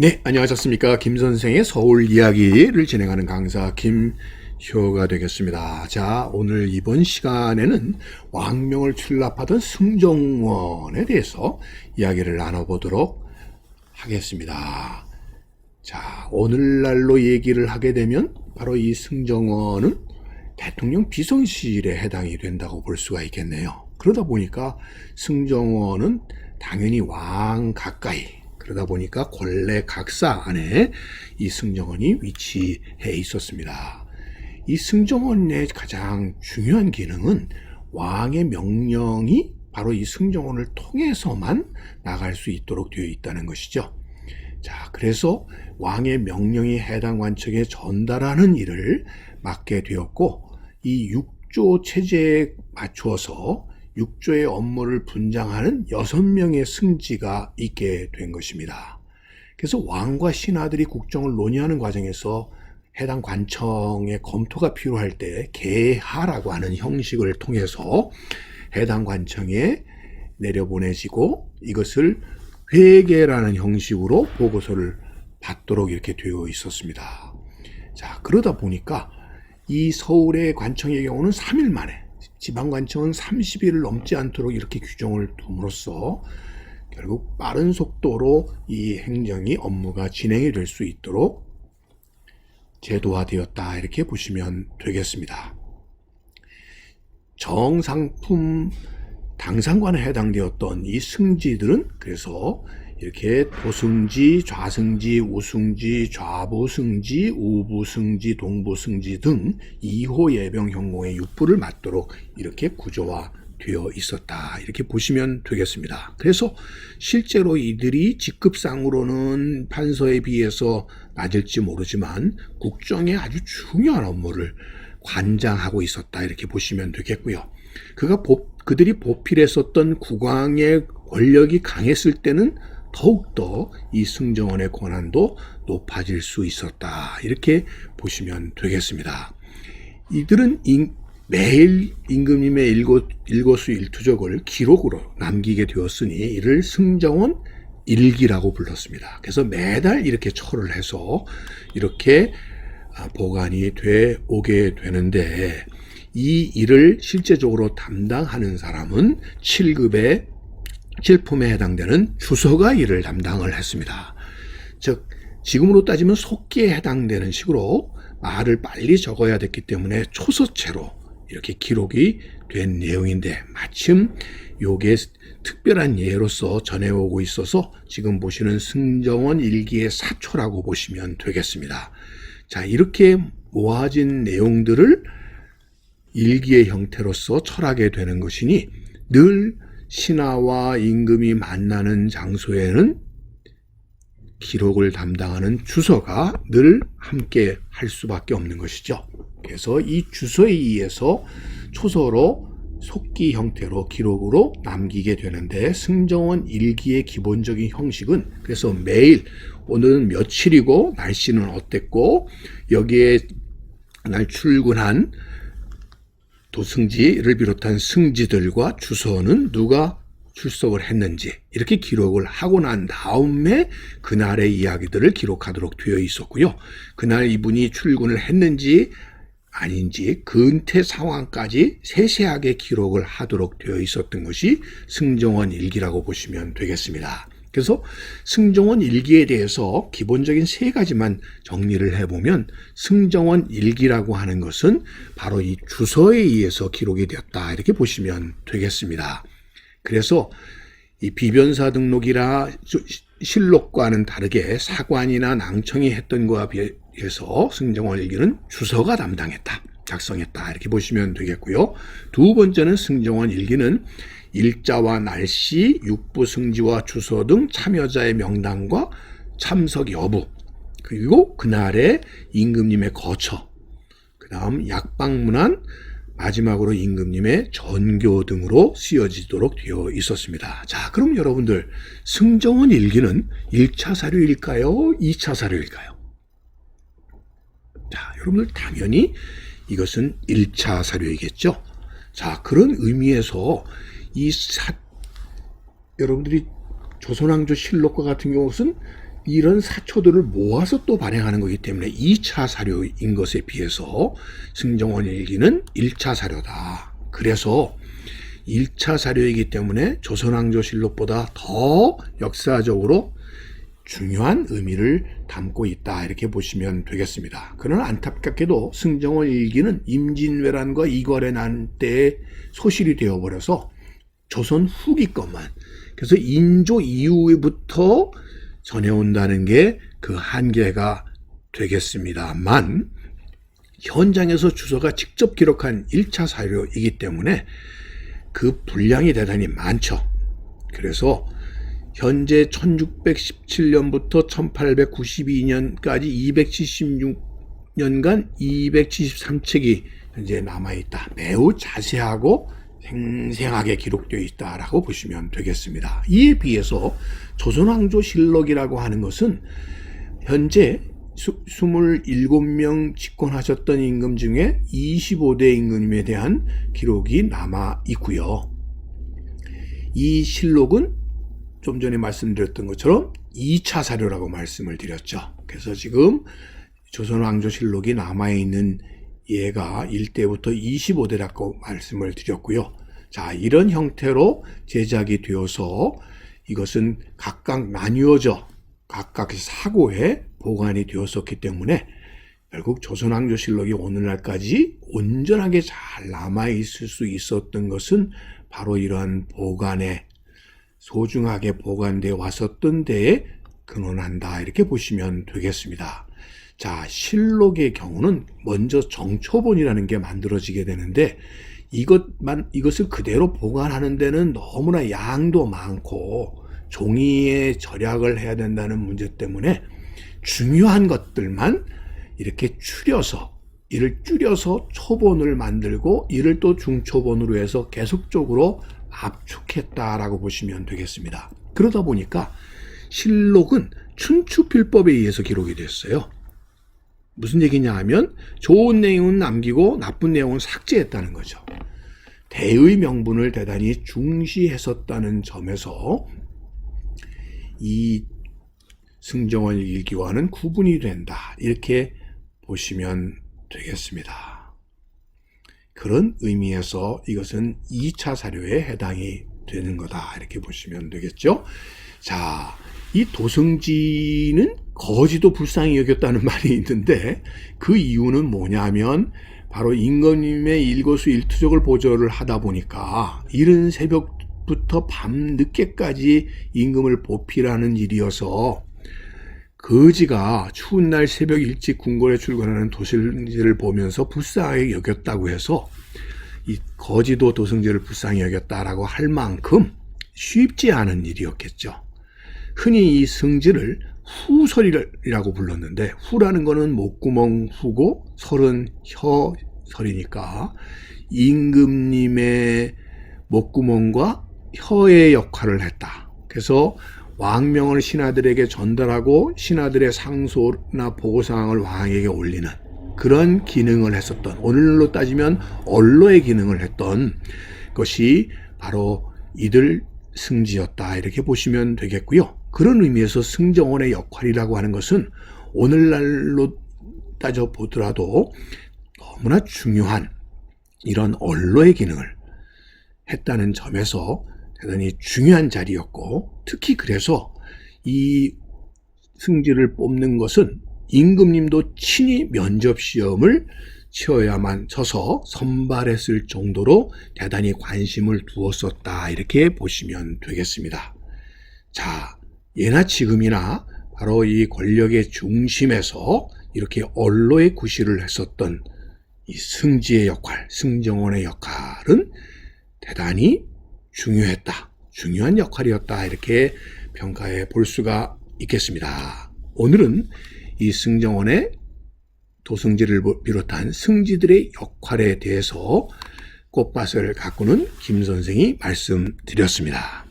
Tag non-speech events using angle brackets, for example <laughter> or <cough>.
네, 안녕하셨습니까. 김 선생의 서울 이야기를 진행하는 강사 김효가 되겠습니다. 자, 오늘 이번 시간에는 왕명을 출납하던 승정원에 대해서 이야기를 나눠보도록 하겠습니다. 자, 오늘날로 얘기를 하게 되면 바로 이 승정원은 대통령 비서실에 해당이 된다고 볼 수가 있겠네요. 그러다 보니까 승정원은 당연히 왕 가까이 그러다 보니까 권례 각사 안에 이 승정원이 위치해 있었습니다. 이 승정원의 가장 중요한 기능은 왕의 명령이 바로 이 승정원을 통해서만 나갈 수 있도록 되어 있다는 것이죠. 자, 그래서 왕의 명령이 해당 관청에 전달하는 일을 맡게 되었고, 이 육조 체제에 맞추어서 육조의 업무를 분장하는 여섯 명의 승지가 있게 된 것입니다. 그래서 왕과 신하들이 국정을 논의하는 과정에서 해당 관청의 검토가 필요할 때 개하라고 하는 형식을 통해서 해당 관청에 내려보내지고 이것을 회계라는 형식으로 보고서를 받도록 이렇게 되어 있었습니다. 자, 그러다 보니까 이 서울의 관청의 경우는 3일 만에 지방관청은 30일을 넘지 않도록 이렇게 규정을 둠으로써 결국 빠른 속도로 이 행정이 업무가 진행이 될 수 있도록 제도화되었다 이렇게 보시면 되겠습니다. 정상품 당상관에 해당되었던 이 승지들은 그래서 이렇게 도승지, 좌승지, 우승지, 좌부승지, 우부승지, 동부승지 등 2호 예병 형공의 육부를 맡도록 이렇게 구조화 되어 있었다. 이렇게 보시면 되겠습니다. 그래서 실제로 이들이 직급상으로는 판서에 비해서 낮을지 모르지만 국정의 아주 중요한 업무를 관장하고 있었다. 이렇게 보시면 되겠고요. 그가 보, 그들이 보필했었던 국왕의 권력이 강했을 때는 더욱더 이 승정원의 권한도 높아질 수 있었다. 이렇게 보시면 되겠습니다. 이들은 인, 매일 임금님의 일고, 일거수 일투족을 기록으로 남기게 되었으니 이를 승정원 일기라고 불렀습니다. 그래서 매달 이렇게 철을 해서 이렇게 아, 보관이 돼 오게 되는데 이 일을 실제적으로 담당하는 사람은 7급의 7품에 해당되는 주서가 이를 담당을 했습니다. 즉 지금으로 따지면 속기에 해당되는 식으로 말을 빨리 적어야 됐기 때문에 초서체로 이렇게 기록이 된 내용인데 마침 요게 특별한 예로서 전해오고 있어서 지금 보시는 승정원 일기의 사초라고 보시면 되겠습니다. 자, 이렇게 모아진 내용들을 일기의 형태로서 철하게 되는 것이니 늘 신하와 임금이 만나는 장소에는 기록을 담당하는 주서가 늘 함께 할 수밖에 없는 것이죠. 그래서 이 주서에 의해서 초서로 속기 형태로 기록으로 남기게 되는데 승정원 일기의 기본적인 형식은 그래서 매일 오늘은 며칠이고 날씨는 어땠고 여기에 날 출근한 도승지를 비롯한 승지들과 주서는 누가 출석을 했는지 이렇게 기록을 하고 난 다음에 그날의 이야기들을 기록하도록 되어 있었고요. 그날 이분이 출근을 했는지 아닌지 근태 상황까지 세세하게 기록을 하도록 되어 있었던 것이 승정원 일기라고 보시면 되겠습니다. 그래서 승정원 일기에 대해서 기본적인 세 가지만 정리를 해보면 승정원 일기라고 하는 것은 바로 이 주서에 의해서 기록이 되었다 이렇게 보시면 되겠습니다. 그래서 이 비변사 등록이라 실록과는 다르게 사관이나 낭청이 했던 것과 비해서 승정원 일기는 주서가 담당했다. 작성했다. 이렇게 보시면 되겠고요. 두 번째는 승정원 일기는 일자와 날씨, 육부 승지와 주소 등 참여자의 명단과 참석 여부, 그리고 그날의 임금님의 거처, 그 다음 약방문안, 마지막으로 임금님의 전교 등으로 쓰여지도록 되어 있었습니다. 자, 그럼 여러분들, 승정원 일기는 1차 사료일까요? 2차 사료일까요? 자, 여러분들 당연히 이것은 1차 사료이겠죠? 자, 그런 의미에서 이 사, 여러분들이 조선왕조 실록과 같은 경우는 이런 사초들을 모아서 또 발행하는 거기 때문에 2차 사료인 것에 비해서 승정원 일기는 1차 사료다. 그래서 1차 사료이기 때문에 조선왕조 실록보다 더 역사적으로 중요한 의미를 담고 있다 이렇게 보시면 되겠습니다. 그러나 안타깝게도 승정원 일기는 임진왜란과 이괄의 난 때에 소실이 되어버려서 조선 후기 것만 그래서 인조 이후부터 전해온다는 게 그 한계가 되겠습니다만 현장에서 주소가 직접 기록한 1차 사료이기 때문에 그 분량이 대단히 많죠. 그래서 현재 1617년부터 1892년까지 276년간 273책이 현재 남아있다. 매우 자세하고 생생하게 기록되어 있다라고 보시면 되겠습니다. 이에 비해서 조선왕조 실록이라고 하는 것은 현재 27명 집권하셨던 임금 중에 25대 임금에 대한 기록이 남아 있고요. 이 실록은 좀 전에 말씀드렸던 것처럼 2차 사료라고 말씀을 드렸죠. 그래서 지금 조선왕조실록이 남아있는 얘가 1대부터 25대라고 말씀을 드렸고요. 자, 이런 형태로 제작이 되어서 이것은 각각 나뉘어져 각각 사고에 보관이 되었었기 때문에 결국 조선왕조실록이 오늘날까지 온전하게 잘 남아있을 수 있었던 것은 바로 이러한 보관에 소중하게 보관되어 왔었던 데에 근원한다 이렇게 보시면 되겠습니다. 자, 실록의 경우는 먼저 정초본이라는 게 만들어지게 되는데 이것만 이것을 그대로 보관하는 데는 너무나 양도 많고 종이에 절약을 해야 된다는 문제 때문에 중요한 것들만 이렇게 추려서 이를 줄여서 초본을 만들고 이를 또 중초본으로 해서 계속적으로 압축했다라고 보시면 되겠습니다. 그러다 보니까 실록은 춘추필법에 의해서 기록이 됐어요. 무슨 얘기냐 하면 좋은 내용은 남기고 나쁜 내용은 삭제했다는 거죠. 대의 명분을 대단히 중시했었다는 점에서 이 승정원 일기와는 구분이 된다. 이렇게 보시면 되겠습니다. 그런 의미에서 이것은 2차 사료에 해당이 되는 거다. 이렇게 보시면 되겠죠. 자, 이 도승지는 거지도 불쌍히 여겼다는 <laughs> 말이 있는데 그 이유는 뭐냐면 바로 임금님의 일거수 일투족을 보조를 하다 보니까 이른 새벽부터 밤 늦게까지 임금을 보필하는 일이어서 거지가 추운 날 새벽 일찍 궁궐에 출근하는 도승지를 보면서 불쌍하게 여겼다고 해서 이 거지도 도승지를 불쌍히 여겼다라고 할 만큼 쉽지 않은 일이었겠죠. 흔히 이 승지를 후설이라고 불렀는데 후라는 거는 목구멍 후고 설은 혀 설이니까 임금님의 목구멍과 혀의 역할을 했다. 그래서 왕명을 신하들에게 전달하고 신하들의 상소나 보고사항을 왕에게 올리는 그런 기능을 했었던 오늘로 따지면 언로의 기능을 했던 것이 바로 이들 승지였다 이렇게 보시면 되겠고요. 그런 의미에서 승정원의 역할이라고 하는 것은 오늘날로 따져 보더라도 너무나 중요한 이런 언로의 기능을 했다는 점에서 대단히 중요한 자리였고 특히 그래서 이 승지를 뽑는 것은 임금님도 친히 면접 시험을 치어야만 쳐서 선발했을 정도로 대단히 관심을 두었었다 이렇게 보시면 되겠습니다. 자, 예나 지금이나 바로 이 권력의 중심에서 이렇게 언로의 구실을 했었던 이 승지의 역할, 승정원의 역할은 대단히 중요했다. 중요한 역할이었다. 이렇게 평가해 볼 수가 있겠습니다. 오늘은 이 승정원의 도승지를 비롯한 승지들의 역할에 대해서 꽃밭을 가꾸는 김 선생이 말씀드렸습니다.